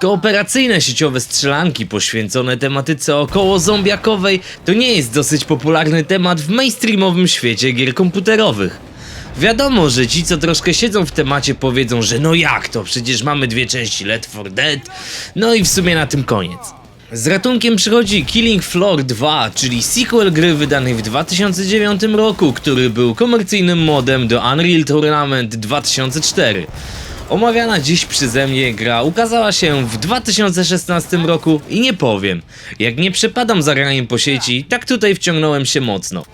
Kooperacyjne sieciowe strzelanki poświęcone tematyce około zombiakowej to nie jest dosyć popularny temat w mainstreamowym świecie gier komputerowych. Wiadomo, że ci co troszkę siedzą w temacie powiedzą, że no jak to, przecież mamy dwie części Left 4 Dead, no i w sumie na tym koniec. Z ratunkiem przychodzi Killing Floor 2, czyli sequel gry wydanej w 2009 roku, który był komercyjnym modem do Unreal Tournament 2004. Omawiana dziś przeze mnie gra ukazała się w 2016 roku i nie powiem, jak nie przepadam za graniem po sieci, tak tutaj wciągnąłem się mocno.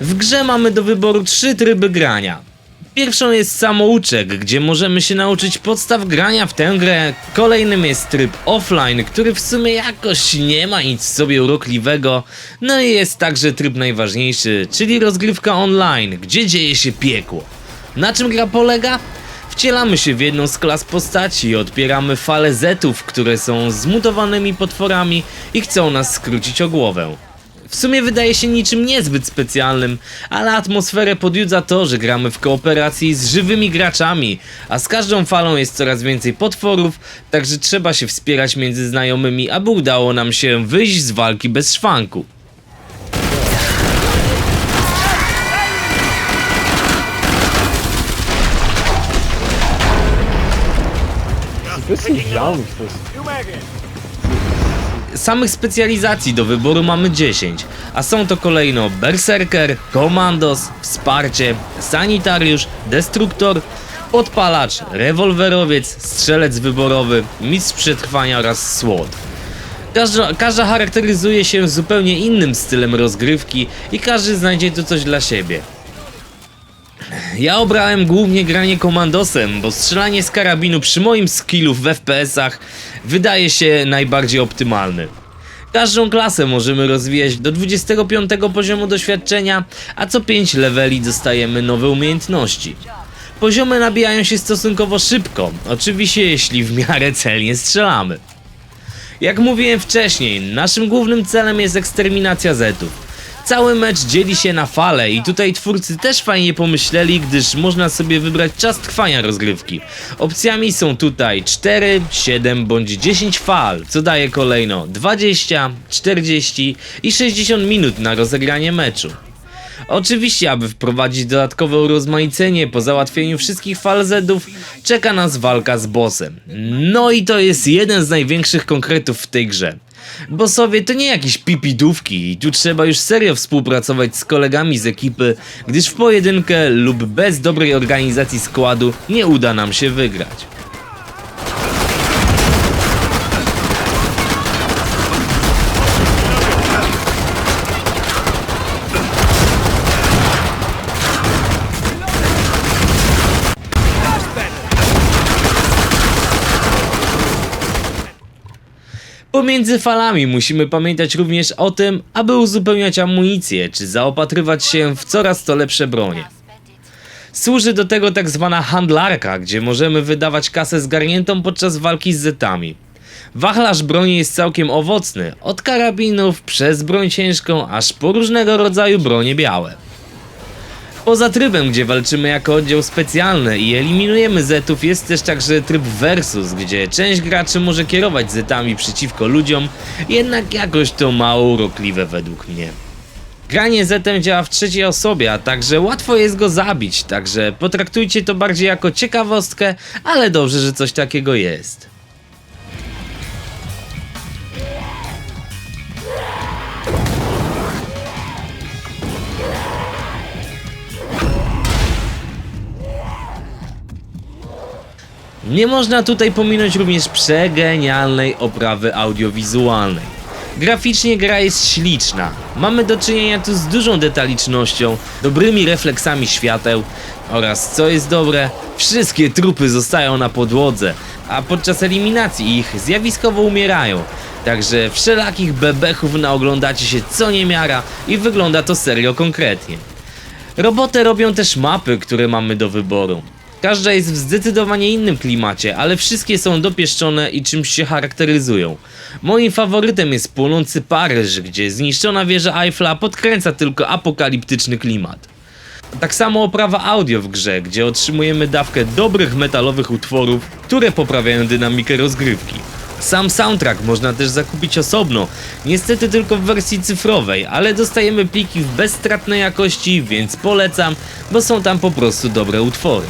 W grze mamy do wyboru trzy tryby grania. Pierwszą jest samouczek, gdzie możemy się nauczyć podstaw grania w tę grę. Kolejnym jest tryb offline, który w sumie jakoś nie ma nic sobie urokliwego. No i jest także tryb najważniejszy, czyli rozgrywka online, gdzie dzieje się piekło. Na czym gra polega? Wcielamy się w jedną z klas postaci i odpieramy fale zetów, które są zmutowanymi potworami i chcą nas skrócić o głowę. W sumie wydaje się niczym niezbyt specjalnym, ale atmosferę podjudza to, że gramy w kooperacji z żywymi graczami, a z każdą falą jest coraz więcej potworów, także trzeba się wspierać między znajomymi, aby udało nam się wyjść z walki bez szwanku. Jumps, to jest... Samych specjalizacji do wyboru mamy 10, a są to kolejno Berserker, Komandos, Wsparcie, Sanitariusz, Destruktor, Podpalacz, Rewolwerowiec, Strzelec wyborowy, Mistrz Przetrwania oraz Słod. Każda, każda charakteryzuje się zupełnie innym stylem rozgrywki i każdy znajdzie tu coś dla siebie. Ja obrałem głównie granie komandosem, bo strzelanie z karabinu przy moim skillu w FPS-ach wydaje się najbardziej optymalny. Każdą klasę możemy rozwijać do 25 poziomu doświadczenia, a co 5 leveli dostajemy nowe umiejętności. Poziomy nabijają się stosunkowo szybko, oczywiście jeśli w miarę celnie strzelamy. Jak mówiłem wcześniej, naszym głównym celem jest eksterminacja Zetów. Cały mecz dzieli się na fale i tutaj twórcy też fajnie pomyśleli, gdyż można sobie wybrać czas trwania rozgrywki. Opcjami są tutaj 4, 7 bądź 10 fal, co daje kolejno 20, 40 i 60 minut na rozegranie meczu. Oczywiście, aby wprowadzić dodatkowe urozmaicenie po załatwieniu wszystkich fal Zedów, czeka nas walka z bossem. No i to jest jeden z największych konkretów w tej grze. Bossowie to nie jakieś pipidówki i tu trzeba już serio współpracować z kolegami z ekipy, gdyż w pojedynkę lub bez dobrej organizacji składu nie uda nam się wygrać. Pomiędzy falami musimy pamiętać również o tym, aby uzupełniać amunicję, czy zaopatrywać się w coraz to lepsze bronie. Służy do tego tak zwana handlarka, gdzie możemy wydawać kasę zgarniętą podczas walki z zetami. Wachlarz broni jest całkiem owocny, od karabinów przez broń ciężką, aż po różnego rodzaju bronie białe. Poza trybem, gdzie walczymy jako oddział specjalny i eliminujemy zetów, jest też także tryb versus, gdzie część graczy może kierować zetami przeciwko ludziom, jednak jakoś to mało urokliwe według mnie. Granie zetem działa w trzeciej osobie, a także łatwo jest go zabić, także potraktujcie to bardziej jako ciekawostkę, ale dobrze, że coś takiego jest. Nie można tutaj pominąć również przegenialnej oprawy audiowizualnej. Graficznie gra jest śliczna. Mamy do czynienia tu z dużą detalicznością, dobrymi refleksami świateł oraz, co jest dobre, wszystkie trupy zostają na podłodze, a podczas eliminacji ich zjawiskowo umierają. Także wszelakich bebechów naoglądacie się co niemiara i wygląda to serio konkretnie. Robotę robią też mapy, które mamy do wyboru. Każda jest w zdecydowanie innym klimacie, ale wszystkie są dopieszczone i czymś się charakteryzują. Moim faworytem jest płonący Paryż, gdzie zniszczona wieża Eiffla podkręca tylko apokaliptyczny klimat. Tak samo oprawa audio w grze, gdzie otrzymujemy dawkę dobrych metalowych utworów, które poprawiają dynamikę rozgrywki. Sam soundtrack można też zakupić osobno, niestety tylko w wersji cyfrowej, ale dostajemy pliki w bezstratnej jakości, więc polecam, bo są tam po prostu dobre utwory.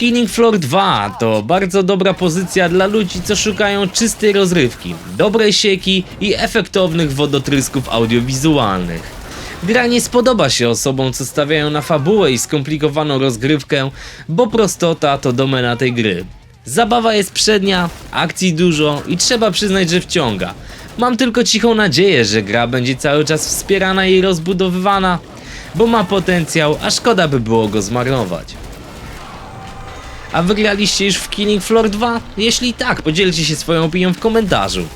Killing Floor 2 to bardzo dobra pozycja dla ludzi, co szukają czystej rozrywki, dobrej sieki i efektownych wodotrysków audiowizualnych. Gra nie spodoba się osobom, co stawiają na fabułę i skomplikowaną rozgrywkę, bo prostota to domena tej gry. Zabawa jest przednia, akcji dużo i trzeba przyznać, że wciąga. Mam tylko cichą nadzieję, że gra będzie cały czas wspierana i rozbudowywana, bo ma potencjał, a szkoda by było go zmarnować. A wygraliście już w Killing Floor 2? Jeśli tak, podzielcie się swoją opinią w komentarzu.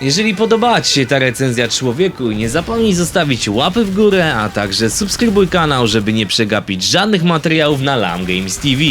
Jeżeli podobała Ci się ta recenzja człowieku, nie zapomnij zostawić łapy w górę, a także subskrybuj kanał, żeby nie przegapić żadnych materiałów na Lam Games TV.